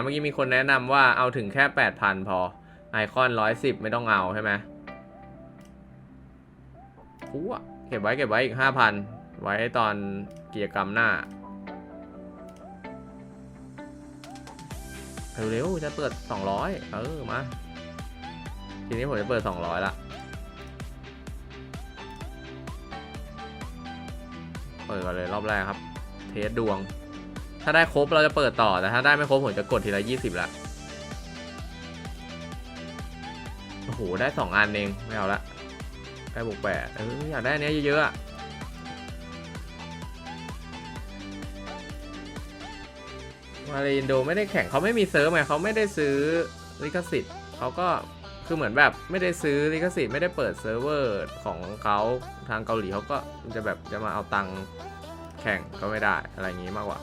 นะเมื่อกี้มีคนแนะนำว่าเอาถึงแค่แปดพันพอ ไอคอนร้อยสิบไม่ต้องเอาใช่ไหมกูอะเก็บไว้เก็บไว้อีกห้าพันไว้ตอนกิจกรรมหน้าเร็วๆจะเปิดสองร้อยเออ มา ทีนี้ผมจะเปิดสองร้อยละเปิดก่อนเลยรอบแรกครับ เทสดวง ถ้าได้ครบเราจะเปิดต่อแต่ถ้าได้ไม่ครบผมจะกดทีละยี่สิบละโอ้โหได้สองอันเองไม่เอาละได้บวกแปดเอออยากได้อันนี้เยอะๆมาเลอินโดไม่ได้แข่งเขาไม่มีเซิร์ฟไงเขาไม่ได้ซื้อลิขสิทธิ์เขาก็คือเหมือนแบบไม่ได้ซื้อลิขสิทธิ์ไม่ได้เปิดเซิร์ฟเวอร์ของเขาทางเกาหลีเขาก็จะแบบจะมาเอาตังค์แข่งก็ไม่ได้อะไรอย่างงี้มากกว่า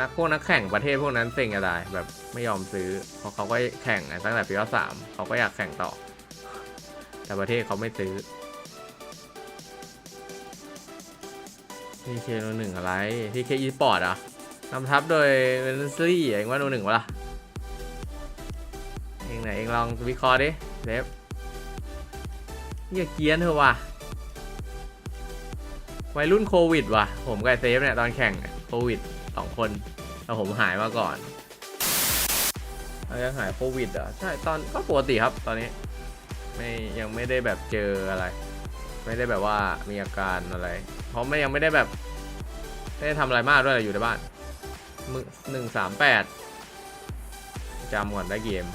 นักพวกนักแข่งประเทศพวกนั้นเซ็งอะไรแบบไม่ยอมซื้อเพราะเขาก็แข่งตั้งแต่ปีว่าสามเขาก็อยากแข่งต่อ แต่ประเทศเขาไม่ซื้อทีเคโนหนึ่งอะไรทีเคอีสปอร์ตอะนำทัพโดยเวนซี่เองว่าโนหนึ่งวะล่ะเองไหนเองลองวิเคราะห์ดิเซฟอย่าเกียนเถอะว่ะวัยรุ่นโควิดว่ะ ผมกับเซฟเนี่ยตอนแข่งโควิด สองคนแล้วผมหายมาก่อนแล้วยังหายโควิดอะใช่ตอนก็ปกติครับตอนนี้ ไม่ยังไม่ได้แบบเจออะไร ไม่ได้แบบว่ามีอาการอะไร เพราะไม่ยังไม่ได้แบบไม่ได้ทำอะไรมากด้วยอยู่ในบ้านมึงหนึ่งสามแปดจำก่อนได้เกม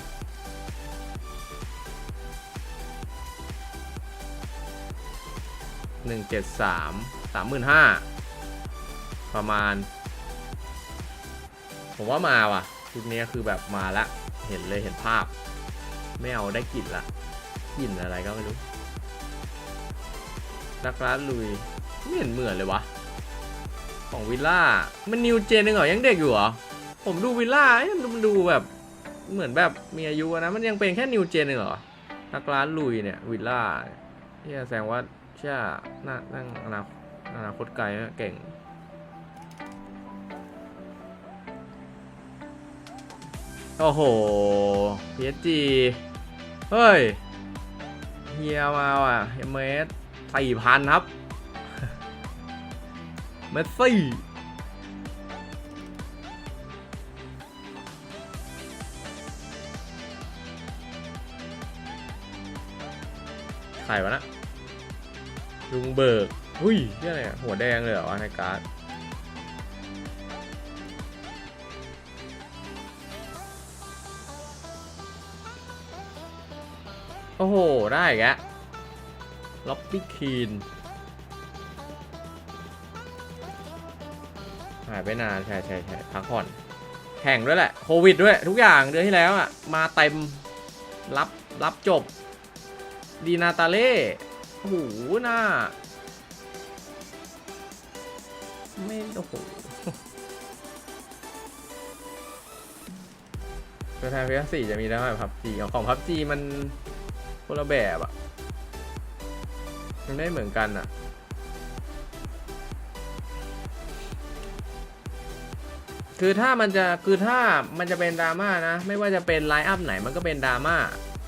หนึ่งเจ็ดสามสามหมื่นห้าประมาณ ผมว่ามาว่ะชุดนี้คือแบบมาละ เห็นเลยเห็นภาพ ไม่เอาได้กลิ่นละกลิ่นอะไรก็ไม่รู้นักร้านลุยไม่เห็นเหมือนเลยวะ ของวิลล่า มันนิวเจนเองเหรอ ยังเด็กอยู่เหรอ ผมดูวิลล่าเอ๊ะมันดูแบบ เหมือนแบบมีอายุนะ มันยังเป็นแค่นิวเจนเองเหรอ นักร้านลุยเนี่ย วิลล่าที่แสดงว่าเชื่อน่านั่งอนาคตอนาคตไกลเก่ง โอ้โห PSG เฮ้ย เฮียมาว่ะเฮเมสสี่พันครับ เมสซี่ใครวะนะลุงเบิกหุ้ยนี่องอะไรอะหัวแดงเลยเหรอวะในการ์ด อ้โห ได้อีกล็อบบี้คีนหายไปนานใช่ใช่ใช่พักผ่อน แข่งด้วยแหละ โควิดด้วยทุกอย่างเดือนที่แล้วอะ มาเต็ม รับ รับจบ ดีนาตาเล่โอ้โหหน้า ไม่โอ้โหตัวแทนเพียสี่จะมีได้ไหมพับจีของพับจีมัน คนละแบบอะมันไม่เหมือนกันอะคือถ้ามันจะคือถ้ามันจะเป็นดราม่านะ ไม่ว่าจะเป็นไลน์อัพไหนมันก็เป็นดราม่า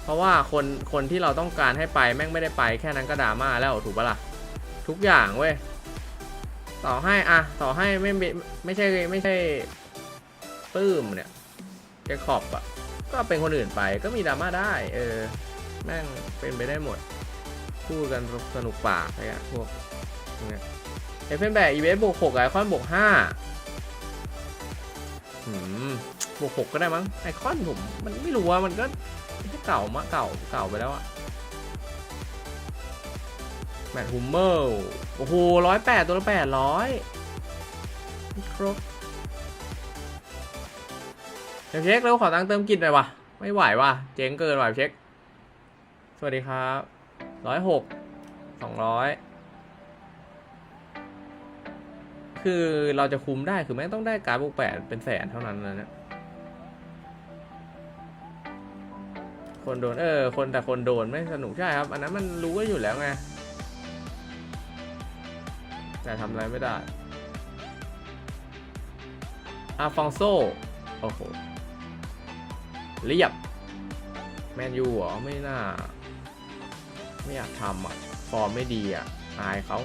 เพราะว่าคนคนที่เราต้องการให้ไปแม่งไม่ได้ไปแค่นั้นก็ดราม่าแล้วถูกปะล่ะ ทุกอย่างเว้ยต่อให้อะต่อให้ไม่ไม่ไม่ใช่ไม่ใช่ปื้มเนี่ยแกขอบอะก็เป็นคนอื่นไปก็มีดราม่าได้ เออ แม่งเป็นไปได้หมด พูดกันสนุกปากไอ้อะพวกเนี่ยเอฟเฟนแบกอีเวนต์บวกหกไอคอนบวกห้าหืมบวกหกก็ได้มั้งไอคอนผมมันไม่รู้ว่ามันก็เก่ามะเก่าเก่าไปแล้วอะแมทฮูมเมอร์โอ้โหร้อยแปดตัวละแปดร้อยครบเดี๋ยวเช็คแล้วขอตังค์เติมกินหน่อยวะไม่ไหววะเจ๊งเกินว่ะเช็ค สวัสดีครับร้อยหกสองร้อยคือเราจะคุมได้คือแม่งต้องได้การดบุกแปดเป็นแสนเท่านั้นนะเนี่ยคนโดนเออ คนแต่คนโดนไม่สนุกใช่ครับ อันนั้นมันรู้กันอยู่แล้วไง แต่ทำอะไรไม่ได้อาฟองโซโอ้โหเรียบ แมนยูเหรอ ไม่น่า ไม่อยากทำอะ ฟอร์มไม่ดีอะ อายเขา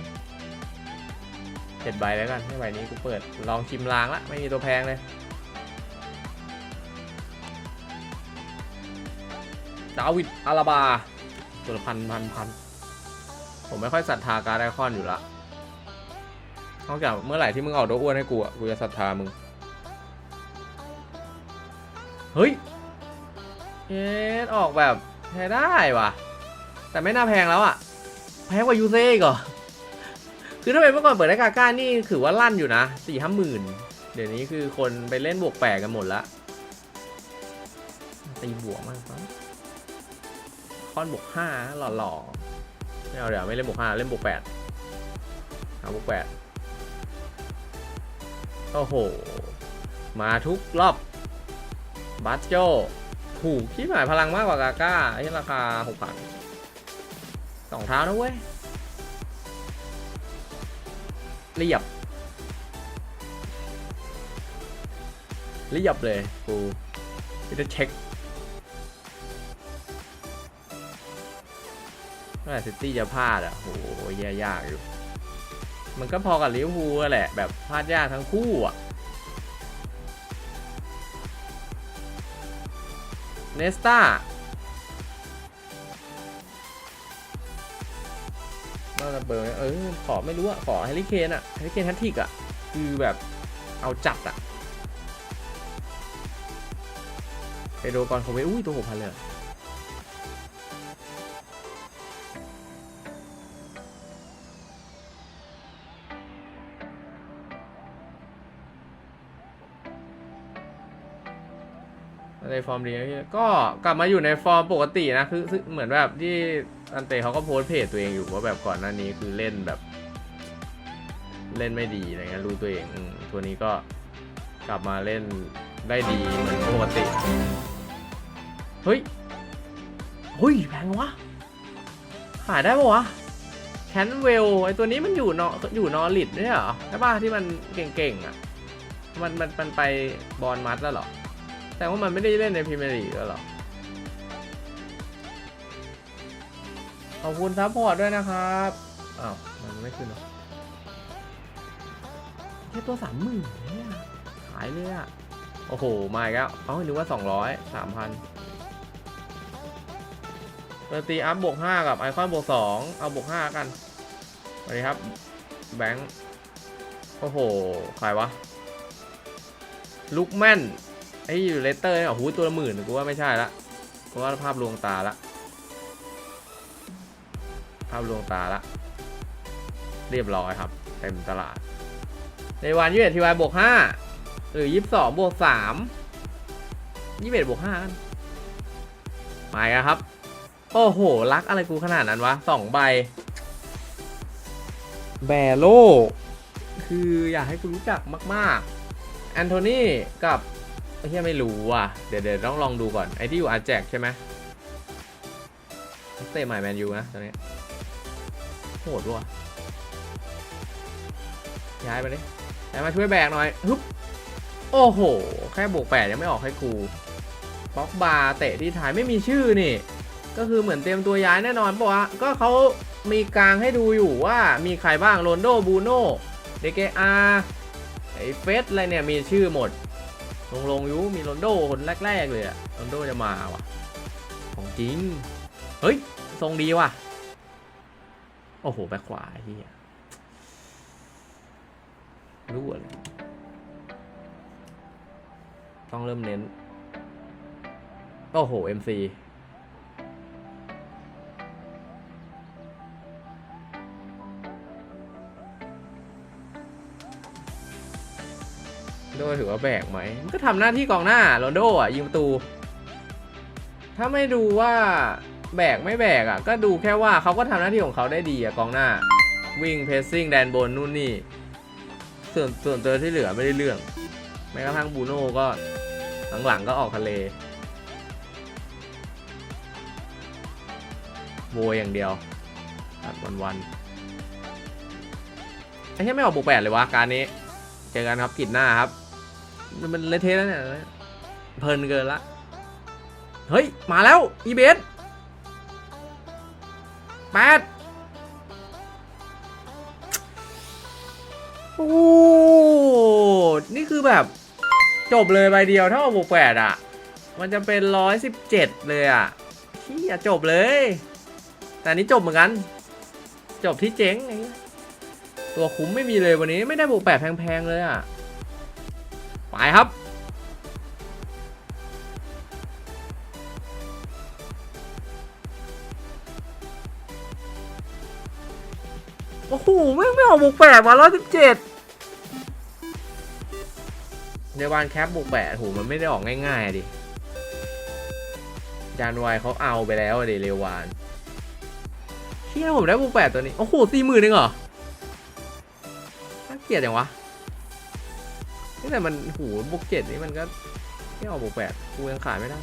เจ็ดใบแล้วกันให้ใบนี้กูเปิด ลองชิมลางละ ไม่มีตัวแพงเลย ดาวิดอาราบาตัวพันพันพัน ผมไม่ค่อยศรัทธาการไอคอนอยู่ละนอกจากเมื่อไหร่ที่มึงออกตัวอ้วนให้กูอะ กูจะศรัทธามึง เฮ้ย เอ๊ะออกแบบใช้ได้ว่ะ แต่ไม่น่าแพงแล้วอะแพงกว่ายูเซ่อีกเหรอคือถ้าเป็นเมื่อก่อนเปิดได้กาก้านี่ถือว่าลั่นอยู่นะสี่ห้าหมื่นเดี๋ยวนี้คือคนไปเล่นบวกแปดกันหมดละตีบวกมากครับคอนบวกห้าหล่อๆไม่เอาเดี๋ยวไม่เล่นบวกห้าเล่นบวกแปดเอาบวกแปดโอ้โห มาทุกรอบบัตโจถูกที่หมายพลังมากกว่ากาก้าไอ้ราคาหกพัน องเท้านะเว้ยเรียบเรียบเลยกูจะเช็คเมื่อซิตี้จะพลาดอะโหแย่ยากอยู่ มันก็พอกับลิเวอร์พูลแหละ แบบพลาดยากทั้งคู่อะเนสตา น่าจะเบอร์เออขอไม่รู้อะขอแฮร์รี่เคนอะแฮร์รี่เคนแฮตติกอะคือแบบเอาจัดอะไปดูก่อนเขาไปอุ้ยตัวหกพันเลยเหรอในฟอร์มดีนะพี่ก็กลับมาอยู่ในฟอร์มปกตินะคือเหมือนแบบที่ อันเตเขาก็โพสเพจตัวเองอยู่ว่าแบบก่อนหน้านี้คือเล่นแบบ เล่นไม่ดีอะไรเงี้ยรู้ตัวเองอตัวนี้ก็กลับมาเล่นได้ดีเหมือนปกติ เฮ้ยเฮ้ยแพงวะ ขายได้ปะวะแคนเวลไอตัวนี้มันอยู่นออยู่นอริดเนี่ยเหรอใช่ป่ะที่มันเก่งๆอะมันมันมันไปบอลมัดแล้วเหรอแต่ว่ามันไม่ได้เล่นในพรีเมียร์ลีกแล้วเหรอ ขอบคุณซัพพอร์ตด้วยนะครับ อ้าว มันไม่ขึ้นหรอแค่ตัวสามหมื่นเนี่ยขายเลยอะโอ้โห มาอีกแล้วเอ้านึกว่าสองร้อยสามพันเปอร์ตีอัพบวกห้ากับไอคอนบวกสองเอาบวกห้ากันสวัสดีครับ แบงค์ โอ้โห ใครวะ ลุกแม่น ไอ้อยู่เลสเตอร์เนี่ยโอ้โหตัวละหมื่นกูว่าไม่ใช่ละกูว่าภาพลวงตาละ ภาพลวงตาละ เรียบร้อยครับ เต็มตลาด ในวันยี่สิบเอ็ดทีวายบวกห้าหรือยี่สิบสองบวกสามยี่สิบเอ็ดบวกห้ากันมาอีกแล้วครับ โอ้โห รักอะไรกูขนาดนั้นวะสองใบ แบโล คืออยากให้กูรู้จักมากๆ แอนโทนีกับไอ้เฮียไม่รู้ว่ะ เดี๋ยวเดี๋ยวต้องลองดูก่อน ไอ้ที่อยู่อาแจกใช่ไหมนักเตะใหม่แมนยูนะตอนนี้ โหดว่ะย้ายไปเลยย้ายมาช่วยแบกหน่อยฮึบโอ้โห แค่บวกแปดยังไม่ออกให้กูบ็อกบาร์เตะที่ถ่ายไม่มีชื่อนี่ ก็คือเหมือนเตรียมตัวย้ายแน่นอนปะวะก็เขามีกลางให้ดูอยู่ว่ามีใครบ้างโรนโดบูโน่เดเกอาไอเฟสอะไรเนี่ยมีชื่อหมด ลงลงยูมีโรนโดคนแรก ๆ เลยอะโรนโดจะมาว่ะ ของจริง เฮ้ย ทรงดีว่ะ โอ้โห แบ็คขวาเฮียรู้เลยต้องเริ่มเน้น โอ้โห MC โดถือว่าแบกไหม มันก็ทำหน้าที่กองหน้าโรนโดอะ ยิงประตู ถ้าไม่ดูว่า แบกไม่แบกอะ ก็ดูแค่ว่าเขาก็ทำหน้าที่ของเขาได้ดีอะกองหน้า วิ่งเพสซิ่งแดนบนนู่นนี่ ส่วนส่วนตัวที่เหลือไม่ได้เรื่อง แม้กระทั่งบูโน่ก็หลังๆก็ออกทะเลโวยอย่างเดียวตัดวันๆไอ้แค่ไม่ออกบุกแปดเลยวะการนี้ เจอกันครับกิดหน้าครับ มันมันเละเทะแล้วเนี่ยเพลินเกินละ เฮ้ย มาแล้ว อีเบส แปดโอ้ นี่คือแบบ จบเลยใบเดียวเท่าบวกแปดอะ มันจะเป็นร้อยสิบเจ็ดเลยอะที่จบเลย แต่นี้จบเหมือนกัน จบที่เจ๊งไตัวคุ้มไม่มีเลยวันนี้ไม่ได้บวกแปดแพงๆเลยอะ ไปครับ โอ้โหไม่ไม่ออกบวกแปดมาร้อยสิบเจ็ดในวันแคปบวกแปดโหมันไม่ได้ออกง่ายๆดิจานวายเขาเอาไปแล้วอะดิเรวานเที่ยผมได้บวกแปดตัวนี้ โอ้โหสี่หมื่นเองเหรอน่าเกลียดอย่างวะนี่แต่มันโหบวกเจ็ดนี่มันก็ไม่ออกบวกแปดกูยังขายไม่ได้